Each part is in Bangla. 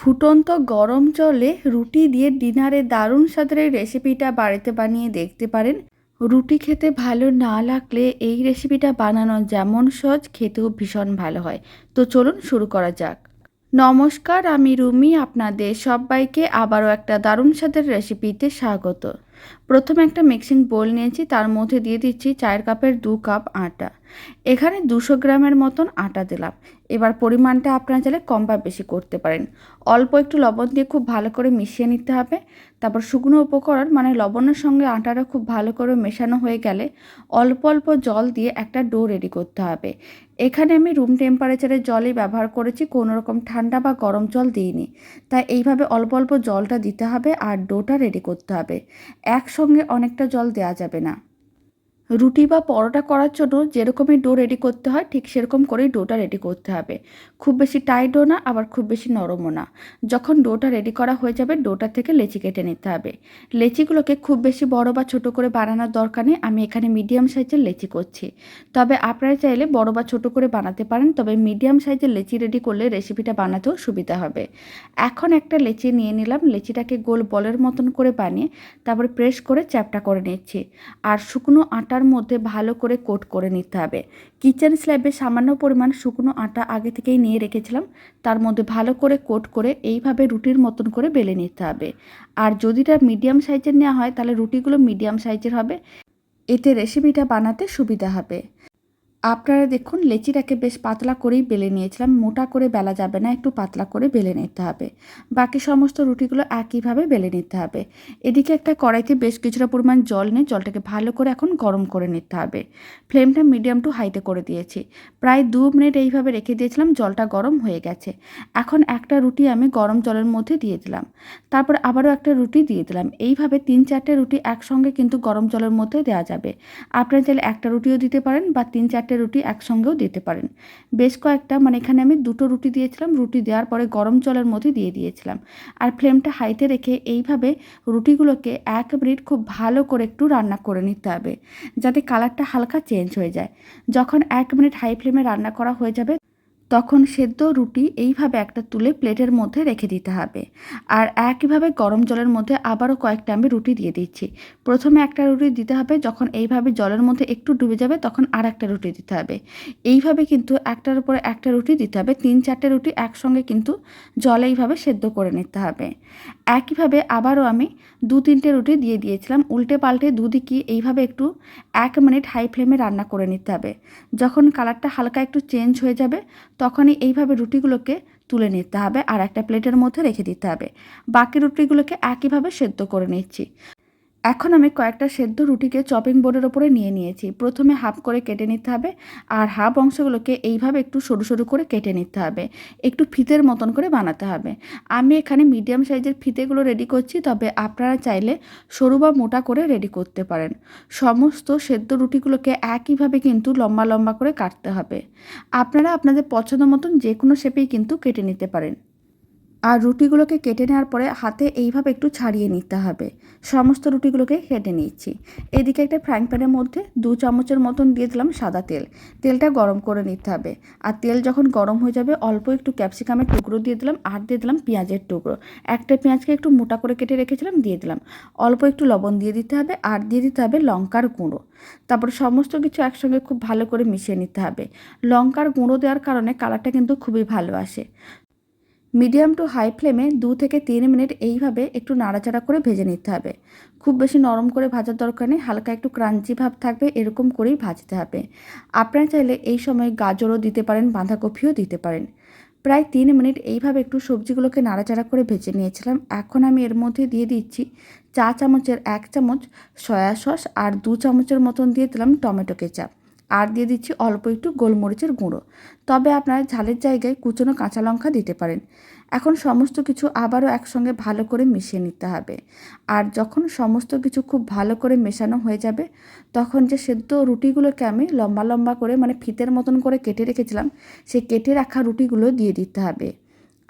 ফুটন্ত গরম জলে রুটি দিয়ে ডিনারে দারুণ স্বাদের এই রেসিপিটা বাড়িতে বানিয়ে দেখতে পারেন। রুটি খেতে ভালো না লাগলে এই রেসিপিটা বানানো যেমন সহজ, খেতেও ভীষণ ভালো হয়। তো চলুন শুরু করা যাক। নমস্কার, আমি রুমি, আপনাদের সবাইকে আবারও একটা দারুণ স্বাদের রেসিপিতে স্বাগত। প্রথমে একটা মিক্সিং বোল নিয়েছি, তার মধ্যে দিয়ে দিচ্ছি চায়ের কাপের দু কাপ আটা। এখানে দুশো গ্রামের মতন আটা দিলাম। এবার পরিমাণটা আপনারা চাইলে কম বা বেশি করতে পারেন। অল্প একটু লবণ দিয়ে খুব ভালো করে মিশিয়ে নিতে হবে। তারপর শুকনো উপকরণ মানে লবণের সঙ্গে আটাটা খুব ভালো করে মেশানো হয়ে গেলে অল্প অল্প জল দিয়ে একটা ডো রেডি করতে হবে। এখানে আমি রুম টেম্পারেচারের জলই ব্যবহার করেছি, কোনো রকম ঠান্ডা বা গরম জল দিইনি। তাই এইভাবে অল্প অল্প জলটা দিতে হবে আর ডোটা রেডি করতে হবে। একসঙ্গে অনেকটা জল দেওয়া যাবে না। রুটি বা পরোটা করার জন্য যেরকমই ডো রেডি করতে হয়, ঠিক সেরকম করেই ডোটা রেডি করতে হবে। খুব বেশি টাইটও না, আবার খুব বেশি নরমও না। যখন ডোটা রেডি করা হয়ে যাবে, ডোটা থেকে লেচি কেটে নিতে হবে। লেচিগুলোকে খুব বেশি বড় বা ছোট করে বানানোর দরকার নেই, আমি এখানে মিডিয়াম সাইজের লেচি করছি। তবে আপনারা চাইলে বড় বা ছোট করে বানাতে পারেন, তবে মিডিয়াম সাইজের লেচি রেডি করলে রেসিপিটা বানাতেও সুবিধা হবে। এখন একটা লেচি নিয়ে নিলাম, লেচিটাকে গোল বলের মতন করে বানিয়ে তারপরে প্রেস করে চ্যাপটা করে নিচ্ছি। আর শুকনো আটার মধ্যে ভালো করে কোট করে নিতে হবে। কিচেন স্ল্যাবে সামান্য পরিমাণ শুকনো আটা আগে থেকেই নিয়ে রেখেছিলাম। তার মধ্যে ভালো করে কোট করে এইভাবে রুটির মতন করে বেলে নিতে হবে। আর যদি যদিটা মিডিয়াম সাইজের নেওয়া হয়, তাহলে রুটিগুলো মিডিয়াম সাইজের হবে। এতে রেসিপিটা বানাতে সুবিধা হবে। আপনারা দেখুন, লেচিটাকে বেশ পাতলা করেই বেলে নিয়েছিলাম। মোটা করে বেলা যাবে না, একটু পাতলা করে বেলে নিতে হবে। বাকি সমস্ত রুটিগুলো একইভাবে বেলে নিতে হবে। এদিকে একটা কড়াইতে বেশ কিছুটা পরিমাণ জল নিয়ে জলটাকে ভালো করে এখন গরম করে নিতে হবে। ফ্লেমটা মিডিয়াম টু হাইতে করে দিয়েছি। প্রায় দু মিনিট এইভাবে রেখে দিয়েছিলাম, জলটা গরম হয়ে গেছে। এখন একটা রুটি আমি গরম জলের মধ্যে দিয়ে দিলাম। তারপর আবারও একটা রুটি দিয়ে দিলাম। এইভাবে তিন চারটে রুটি একসঙ্গে কিন্তু গরম জলের মধ্যে দেওয়া যাবে। আপনারা চাইলে একটা রুটিও দিতে পারেন বা তিন চারটে চারটে রুটি একসঙ্গেও দিতে পারেন। বেশ কয়েকটা মানে এখানে আমি দুটো রুটি দিয়েছিলাম, রুটি দেওয়ার পরে গরম জলের মধ্যে দিয়ে দিয়েছিলাম। আর ফ্লেমটা হাইতে রেখে এইভাবে রুটিগুলোকে এক মিনিট খুব ভালো করে একটু রান্না করে নিতে হবে, যাতে কালারটা হালকা চেঞ্জ হয়ে যায়। যখন এক মিনিট হাই ফ্লেমে রান্না করা হয়ে যাবে তখন সেদ্ধ রুটি এইভাবে একটা তুলে প্লেটের মধ্যে রেখে দিতে হবে। আর একইভাবে গরম জলের মধ্যে আবারও কয়েকটা আমি রুটি দিয়ে দিচ্ছি। প্রথমে একটা রুটি দিতে হবে, যখন এইভাবে জলের মধ্যে একটু ডুবে যাবে তখন আর একটা রুটি দিতে হবে। এইভাবে কিন্তু একটার উপরে একটা রুটি দিতে হবে, তিন চারটে রুটি একসঙ্গে কিন্তু জলে এইভাবে সেদ্ধ করে নিতে হবে। একইভাবে আবারও আমি দু তিনটে রুটি দিয়ে দিয়েছিলাম, উল্টে পাল্টে দুদিকে এইভাবে একটু এক মিনিট হাই ফ্লেমে রান্না করে নিতে হবে। যখন কালারটা হালকা একটু চেঞ্জ হয়ে যাবে তখনই এইভাবে রুটিগুলোকে তুলে নিতে হবে আর একটা প্লেটের মধ্যে রেখে দিতে হবে। বাকি রুটিগুলোকে একইভাবে সেদ্ধ করে নিচ্ছি। এখন আমি কয়েকটা সেদ্ধ রুটিকে চপিং বোর্ডের ওপরে নিয়ে নিয়েছি। প্রথমে হাফ করে কেটে নিতে হবে আর হাফ অংশগুলোকে এইভাবে একটু সরু সরু করে কেটে নিতে হবে। একটু ফিতের মতন করে বানাতে হবে। আমি এখানে মিডিয়াম সাইজের ফিতেগুলো রেডি করছি, তবে আপনারা চাইলে সরু বা মোটা করে রেডি করতে পারেন। সমস্ত সেদ্ধ রুটিগুলোকে একইভাবে কিন্তু লম্বা লম্বা করে কাটতে হবে। আপনারা আপনাদের পছন্দ মতন যে কোনো শেপেই কিন্তু কেটে নিতে পারেন। আর রুটিগুলোকে কেটে নেওয়ার পরে হাতে এইভাবে একটু ছাড়িয়ে নিতে হবে। সমস্ত রুটিগুলোকে কেটে নিচ্ছি। এদিকে একটা ফ্রাইং প্যানের মধ্যে দু চামচের মতন দিয়ে দিলাম সাদা তেল। তেলটা গরম করে নিতে হবে। আর তেল যখন গরম হয়ে যাবে, অল্প একটু ক্যাপসিকামের টুকরো দিয়ে দিলাম আর দিয়ে দিলাম পেঁয়াজের টুকরো। একটা পেঁয়াজকে একটু মোটা করে কেটে রেখেছিলাম, দিয়ে দিলাম। অল্প একটু লবণ দিয়ে দিতে হবে আর দিয়ে দিতে হবে লঙ্কার গুঁড়ো। তারপর সমস্ত কিছু একসঙ্গে খুব ভালো করে মিশিয়ে নিতে হবে। লঙ্কার গুঁড়ো দেওয়ার কারণে কালারটা কিন্তু খুবই ভালো আসে। মিডিয়াম টু হাই ফ্লেমে দু থেকে তিন মিনিট এইভাবে একটু নাড়াচাড়া করে ভেজে নিতে হবে। খুব বেশি নরম করে ভাজার দরকার নেই, হালকা একটু ক্রাঞ্চি ভাব থাকবে, এরকম করেই ভাজতে হবে। আপনারা চাইলে এই সময় গাজরও দিতে পারেন, বাঁধাকপিও দিতে পারেন। প্রায় তিন মিনিট এইভাবে একটু সবজিগুলোকে নাড়াচাড়া করে ভেজে নিয়েছিলাম। এখন আমি এর মধ্যে দিয়ে দিচ্ছি চা চামচের এক চামচ সয়া সস আর দু চামচের মতন দিয়ে দিলাম টমেটো কেচাপ। আর দিয়ে দিচ্ছি অল্প একটু গোলমরিচের গুঁড়ো। তবে আপনারা ঝালের জায়গায় কুচনো কাঁচা লঙ্কা দিতে পারেন। এখন সমস্ত কিছু আবারও একসঙ্গে ভালো করে মিশিয়ে নিতে হবে। আর যখন সমস্ত কিছু খুব ভালো করে মেশানো হয়ে যাবে, তখন যে সেদ্ধ রুটিগুলোকে আমি লম্বা লম্বা করে মানে ফিতের মতন করে কেটে রেখেছিলাম, সেই কেটে রাখা রুটিগুলো দিয়ে দিতে হবে।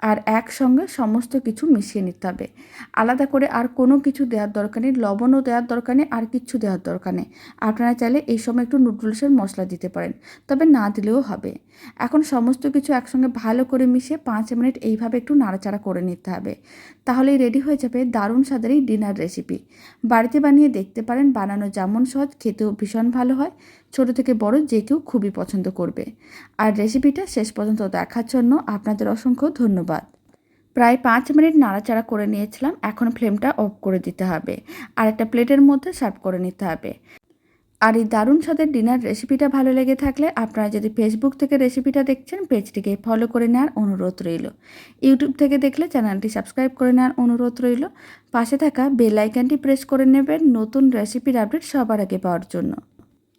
আর একসঙ্গে সমস্ত কিছু মিশিয়ে নিতে হবে। আলাদা করে আর কোনো কিছু দেওয়ার দরকার নেই, লবণও দেওয়ার দরকার নেই, আর কিচ্ছু দেওয়ার দরকার নেই। আপনারা চাইলে এই সময় একটু নুডলসের মশলা দিতে পারেন, তবে না দিলেও হবে। এখন সমস্ত কিছু একসঙ্গে ভালো করে মিশিয়ে পাঁচ মিনিট এইভাবে একটু নাড়াচাড়া করে নিতে হবে। তাহলেই রেডি হয়ে যাবে দারুণ স্বাদের এই ডিনার রেসিপি। বাড়িতে বানিয়ে দেখতে পারেন, বানানো যেমন সহজ, খেতেও ভীষণ ভালো হয়। ছোট থেকে বড় যে কেউ খুবই পছন্দ করবে। আর রেসিপিটা শেষ পর্যন্ত দেখার জন্য আপনাদের অসংখ্য ধন্যবাদ। প্রায় পাঁচ মিনিট নাড়াচাড়া করে নিয়েছিলাম, এখন ফ্লেমটা অফ করে দিতে হবে। আর একটা প্লেটের মধ্যে সার্ভ করে নিতে হবে। আর এই দারুণ স্বাদের ডিনার রেসিপিটা ভালো লেগে থাকলে আপনারা যদি ফেসবুক থেকে রেসিপিটা দেখছেন, পেজটিকে ফলো করে নেওয়ার অনুরোধ রইল। ইউটিউব থেকে দেখলে চ্যানেলটি সাবস্ক্রাইব করে নেওয়ার অনুরোধ রইল। পাশে থাকা বেল আইকনটি প্রেস করে নেবেন নতুন রেসিপির আপডেট সবার আগে পাওয়ার জন্য।